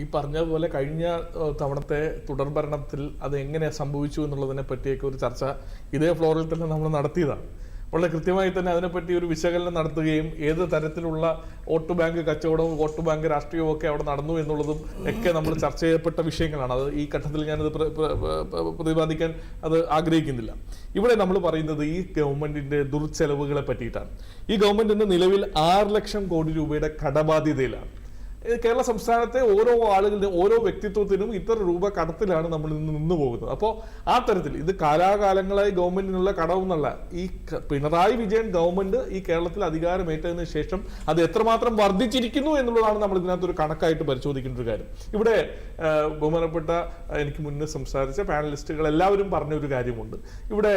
ഈ പറഞ്ഞ പോലെ കഴിഞ്ഞ തവണത്തെ തുടർ ഭരണത്തിൽ അത് എങ്ങനെ സംഭവിച്ചു എന്നുള്ളതിനെ പറ്റിയൊക്കെ ഒരു ചർച്ച ഇതേ ഫ്ലോറിൽ തന്നെ നമ്മൾ നടത്തിയതാണ്. വളരെ കൃത്യമായി തന്നെ അതിനെപ്പറ്റി ഒരു വിശകലനം നടത്തുകയും ഏത് തരത്തിലുള്ള വോട്ട് ബാങ്ക് കച്ചവടവും വോട്ട് ബാങ്ക് രാഷ്ട്രീയവും ഒക്കെ അവിടെ നടന്നു എന്നുള്ളതും ഒക്കെ നമ്മൾ ചർച്ച ചെയ്യപ്പെട്ട വിഷയങ്ങളാണ്. അത് ഈ ഘട്ടത്തിൽ ഞാനത് പ്ര- പ്ര- പ്ര- പ്രതിപാദിക്കാൻ അത് ആഗ്രഹിക്കുന്നില്ല. ഇവിടെ നമ്മൾ പറയുന്നത് ഈ ഗവൺമെന്റിന്റെ ദുർച്ചെലവുകളെ പറ്റിയിട്ടാണ്. ഈ ഗവൺമെന്റ് ഇന്ന് നിലവിൽ ആറ് ലക്ഷം കോടി രൂപയുടെ കടബാധ്യതയിലാണ്. കേരള സംസ്ഥാനത്തെ ഓരോ ആളുകളുടെയും ഓരോ വ്യക്തിത്വത്തിനും ഇത്ര രൂപ കടത്തിലാണ് നമ്മൾ ഇന്ന് നിന്ന് പോകുന്നത്. അപ്പോൾ ആ തരത്തിൽ ഇത് കാലാകാലങ്ങളായി ഗവൺമെന്റിനുള്ള കടവെന്നല്ല ഈ പിണറായി വിജയൻ ഗവൺമെന്റ് ഈ കേരളത്തിൽ അധികാരമേറ്റതിന് ശേഷം അത് എത്രമാത്രം വർദ്ധിച്ചിരിക്കുന്നു എന്നുള്ളതാണ് നമ്മൾ ഇതിനകത്ത് ഒരു കണക്കായിട്ട് പരിശോധിക്കേണ്ട ഒരു കാര്യം. ഇവിടെ ബഹുമാനപ്പെട്ട എനിക്ക് മുന്നേ സംസാരിച്ച പാനലിസ്റ്റുകൾ എല്ലാവരും പറഞ്ഞ ഒരു കാര്യമുണ്ട്. ഇവിടെ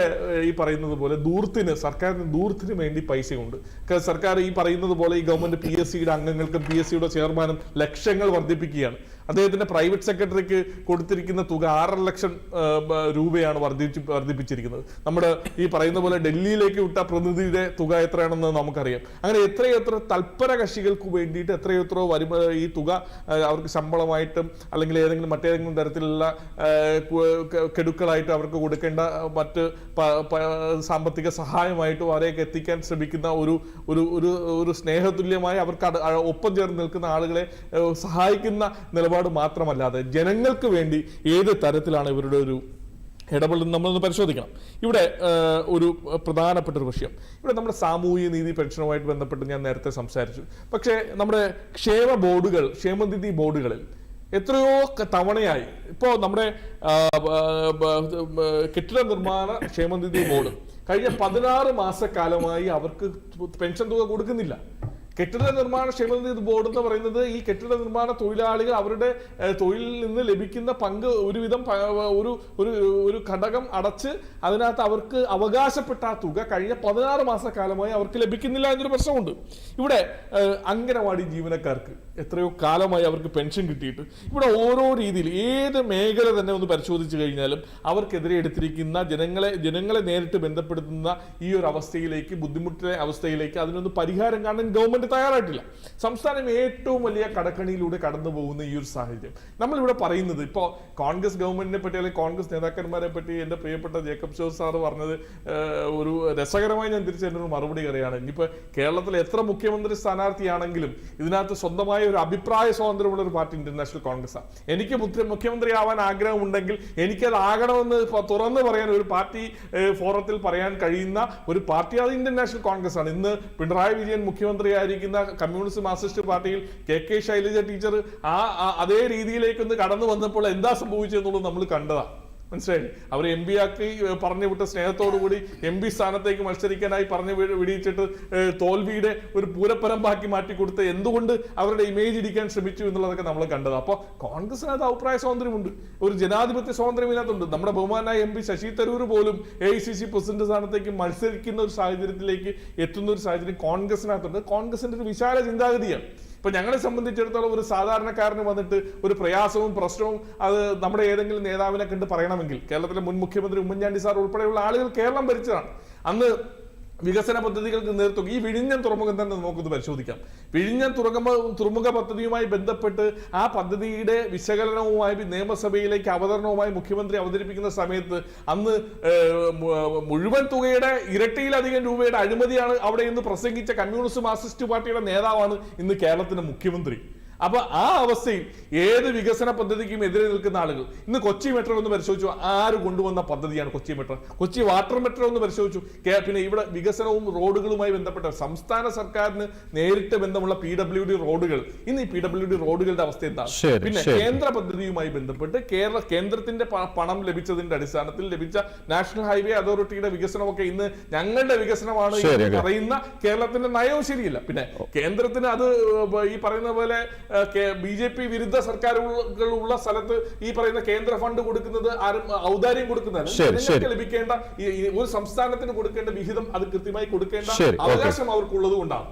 ഈ പറയുന്നത് പോലെ ദൂർത്തിന് സർക്കാരിന് ദൂർത്തിന് വേണ്ടി പൈസയുണ്ട്. സർക്കാർ ഈ പറയുന്നത് പോലെ ഈ ഗവൺമെന്റ് പി എസ് സിയുടെ അംഗങ്ങൾക്കും പി എസ് സിയുടെ ചെയർമാനും ലക്ഷങ്ങൾ വർദ്ധിപ്പിക്കുകയാണ്. അദ്ദേഹത്തിന്റെ പ്രൈവറ്റ് സെക്രട്ടറിക്ക് കൊടുത്തിരിക്കുന്ന തുക ആറര ലക്ഷം രൂപയാണ് വർദ്ധിച്ച് വർദ്ധിപ്പിച്ചിരിക്കുന്നത്. നമ്മുടെ ഈ പറയുന്ന പോലെ ഡൽഹിയിലേക്ക് വിട്ട പ്രതിനിധിയുടെ തുക എത്രയാണെന്ന് നമുക്കറിയാം. അങ്ങനെ എത്രയെത്ര തൽപര കക്ഷികൾക്ക് വേണ്ടിയിട്ട് എത്രയെത്രയോ വരുമ ഈ തുക അവർക്ക് ശമ്പളമായിട്ടും അല്ലെങ്കിൽ ഏതെങ്കിലും മറ്റേതെങ്കിലും തരത്തിലുള്ള കെടുക്കളായിട്ട് അവർക്ക് കൊടുക്കേണ്ട മറ്റ് സാമ്പത്തിക സഹായമായിട്ടും അവരെയൊക്കെ എത്തിക്കാൻ ശ്രമിക്കുന്ന ഒരു ഒരു ഒരു സ്നേഹതുല്യമായി അവർക്ക് ഒപ്പം ചേർന്ന് നിൽക്കുന്ന ആളുകളെ ഏഹ്, സഹായിക്കുന്ന നിലപാട് മാത്രമല്ലാതെ ജനങ്ങൾക്ക് വേണ്ടി ഏത് തരത്തിലാണ് ഇവരുടെ ഒരു ഇടപെടൽ നമ്മളൊന്ന് പരിശോധിക്കണം. ഇവിടെ ഒരു പ്രധാനപ്പെട്ട ഒരു വിഷയം. ഇവിടെ നമ്മുടെ സാമൂഹ്യ നീതി പെൻഷനുമായിട്ട് ബന്ധപ്പെട്ട് ഞാൻ നേരത്തെ സംസാരിച്ചു. പക്ഷേ നമ്മുടെ ക്ഷേമ ബോർഡുകൾ ക്ഷേമനിധി ബോർഡുകളിൽ എത്രയോ തവണയായി ഇപ്പോൾ നമ്മുടെ കെട്ടിട നിർമ്മാണ ക്ഷേമനിധി ബോർഡ് കഴിഞ്ഞ പതിനാറ് മാസക്കാലമായി അവർക്ക് പെൻഷൻ തുക കൊടുക്കുന്നില്ല. കെട്ടിട നിർമ്മാണ ക്ഷേമനിധി ബോർഡ് എന്ന് പറയുന്നത് ഈ കെട്ടിട നിർമ്മാണ തൊഴിലാളികൾ അവരുടെ തൊഴിലിൽ നിന്ന് ലഭിക്കുന്ന പങ്ക് ഒരുവിധം ഒരു ഒരു ഘടകം അടച്ച് അതിനകത്ത് അവർക്ക് അവകാശപ്പെട്ട ആ തുക കഴിഞ്ഞ പതിനാറ് മാസക്കാലമായി അവർക്ക് ലഭിക്കുന്നില്ല എന്നൊരു പ്രശ്നമുണ്ട്. ഇവിടെ അംഗനവാടി ജീവനക്കാർക്ക് എത്രയോ കാലമായി അവർക്ക് പെൻഷൻ കിട്ടിയിട്ട് ഇവിടെ ഓരോ രീതിയിൽ ഏത് മേഖല തന്നെ ഒന്ന് പരിശോധിച്ചു കഴിഞ്ഞാലും അവർക്കെതിരെ എടുത്തിരിക്കുന്ന ജനങ്ങളെ ജനങ്ങളെ നേരിട്ട് ബന്ധപ്പെടുത്തുന്ന ഈ ഒരു അവസ്ഥയിലേക്ക് ബുദ്ധിമുട്ടിലെ അവസ്ഥയിലേക്ക് അതിനൊന്ന് പരിഹാരം കാണാൻ ഗവൺമെന്റ് തയ്യാറായിട്ടില്ല. സംസ്ഥാനം ഏറ്റവും വലിയ കടക്കണിയിലൂടെ കടന്നു പോകുന്ന ഈ ഒരു സാഹചര്യം. നമ്മളിവിടെ പറയുന്നത് ഇപ്പോൾ കോൺഗ്രസ് ഗവൺമെന്റിനെ പറ്റി അല്ലെങ്കിൽ കോൺഗ്രസ് നേതാക്കന്മാരെ പറ്റി എന്റെ പ്രിയപ്പെട്ട ജേക്കബ് ഷോ സാർ പറഞ്ഞത് ഒരു രസകരമായി ഞാൻ തിരിച്ച് ഒരു മറുപടി കറിയാണ് ഇനിയിപ്പോൾ കേരളത്തിലെ എത്ര മുഖ്യമന്ത്രി സ്ഥാനാർത്ഥിയാണെങ്കിലും ഇതിനകത്ത് സ്വന്തമായ ഒരു അഭിപ്രായ സ്വാതന്ത്ര്യമുള്ള ഒരു പാർട്ടി ഇന്ത്യൻ നാഷണൽ കോൺഗ്രസ്സാണ് എനിക്ക് മുഖ്യ- മുഖ്യമന്ത്രി ആവാൻ ആഗ്രഹമുണ്ടെങ്കിൽ എനിക്കത് ആകണമെന്ന് തുറന്ന് പറയാൻ ഒരു പാർട്ടി ഫോറത്തിൽ പറയാൻ കഴിയുന്ന ഒരു പാർട്ടി അത് ഇന്ത്യൻ നാഷണൽ കോൺഗ്രസ് ആണ്. ഇന്ന് പിണറായി വിജയൻ മുഖ്യമന്ത്രിയായിരിക്കുന്ന കമ്മ്യൂണിസ്റ്റ് മാർക്സിസ്റ്റ് പാർട്ടിയിൽ കെ കെ ശൈലജ ടീച്ചർ ആ അതേ രീതിയിലേക്കൊന്ന് കടന്നു വന്നപ്പോൾ എന്താ സംഭവിച്ചതെന്നുള്ളത് നമ്മൾ കണ്ടതാ മനസ്സിലായി അവർ എം പി ആക്കി പറഞ്ഞു വിട്ട സ്നേഹത്തോടുകൂടി എം പി സ്ഥാനത്തേക്ക് മത്സരിക്കാനായി പറഞ്ഞു വിടിയിച്ചിട്ട് തോൽവിയുടെ ഒരു പൂരപ്പരമ്പാക്കി മാറ്റി കൊടുത്ത് എന്തുകൊണ്ട് അവരുടെ ഇമേജ് ഇരിക്കാൻ ശ്രമിച്ചു എന്നുള്ളതൊക്കെ നമ്മൾ കണ്ടത്. അപ്പോൾ കോൺഗ്രസിനകത്ത് അഭിപ്രായ സ്വാതന്ത്ര്യമുണ്ട്. ഒരു ജനാധിപത്യ സ്വാതന്ത്ര്യം ഇതിനകത്തുണ്ട് നമ്മുടെ ബഹുമാനായ എം പി ശശി തരൂർ പോലും A I C C president സ്ഥാനത്തേക്ക് മത്സരിക്കുന്ന ഒരു സാഹചര്യത്തിലേക്ക് എത്തുന്ന ഒരു സാഹചര്യം കോൺഗ്രസിനകത്തുണ്ട് കോൺഗ്രസിന്റെ ഒരു വിശാല ചിന്താഗതിയാണ്. ഇപ്പൊ ഞങ്ങളെ സംബന്ധിച്ചിടത്തോളം ഒരു സാധാരണക്കാരന് വന്നിട്ട് ഒരു പ്രയാസവും പ്രശ്നവും അത് നമ്മുടെ ഏതെങ്കിലും നേതാവിനെ കണ്ട് പറയണമെങ്കിൽ കേരളത്തിലെ മുൻ മുഖ്യമന്ത്രി ഉമ്മൻചാണ്ടി സാർ ഉൾപ്പെടെയുള്ള ആളുകൾ കേരളം ഭരിച്ചതാണ്. അന്ന് വികസന പദ്ധതികൾക്ക് നേതൃത്വം. ഈ വിഴിഞ്ഞം തുറമുഖം തന്നെ നമുക്കൊന്ന് പരിശോധിക്കാം. വിഴിഞ്ഞം തുറമുഖ തുറമുഖ പദ്ധതിയുമായി ബന്ധപ്പെട്ട് ആ പദ്ധതിയുടെ വിശകലനവുമായി നിയമസഭയിലേക്ക് അവതരണവുമായി മുഖ്യമന്ത്രി അവതരിപ്പിക്കുന്ന സമയത്ത് അന്ന് മുഴുവൻ തുകയുടെ ഇരട്ടിയിലധികം രൂപയുടെ അഴിമതിയാണ് അവിടെ ഇന്ന് പ്രസംഗിച്ച കമ്മ്യൂണിസ്റ്റ് മാർക്സിസ്റ്റ് പാർട്ടിയുടെ നേതാവാണ് ഇന്ന് കേരളത്തിന്റെ മുഖ്യമന്ത്രി. അപ്പൊ ആ അവസ്ഥയിൽ ഏത് വികസന പദ്ധതിക്കും എതിരെ നിൽക്കുന്ന ആളുകൾ ഇന്ന് കൊച്ചി മെട്രോ ഒന്ന് പരിശോധിച്ചു ആര് കൊണ്ടുവന്ന പദ്ധതിയാണ് Kochi metro Kochi water metro ഒന്ന് പരിശോധിച്ചു. പിന്നെ ഇവിടെ വികസനവും റോഡുകളുമായി ബന്ധപ്പെട്ട സംസ്ഥാന സർക്കാരിന് നേരിട്ട് ബന്ധമുള്ള പി ഡബ്ല്യു ഡി റോഡുകൾ ഇന്ന് ഈ പി ഡബ്ല്യു ഡി റോഡുകളുടെ അവസ്ഥ എന്താണ്? പിന്നെ കേന്ദ്ര പദ്ധതിയുമായി ബന്ധപ്പെട്ട് കേരള കേന്ദ്രത്തിന്റെ പണം ലഭിച്ചതിന്റെ അടിസ്ഥാനത്തിൽ ലഭിച്ച നാഷണൽ ഹൈവേ അതോറിറ്റിയുടെ വികസനമൊക്കെ ഇന്ന് ഞങ്ങളുടെ വികസനമാണ് പറയുന്ന കേരളത്തിന്റെ നയവും ശരിയില്ല. പിന്നെ കേന്ദ്രത്തിന് അത് ഈ പറയുന്ന പോലെ ബി ജെ പി വിരുദ്ധ സർക്കാരുകൾ ഉള്ള സ്ഥലത്ത് ഈ പറയുന്ന കേന്ദ്ര ഫണ്ട് കൊടുക്കുന്നത് ആരും ഔദാര്യം കൊടുക്കുന്നതല്ല. ലഭിക്കേണ്ട ഒരു സംസ്ഥാനത്തിന് കൊടുക്കേണ്ട വിഹിതം അത് കൃത്യമായി കൊടുക്കേണ്ട അവകാശം അവർക്കുള്ളത് കൊണ്ടാണ്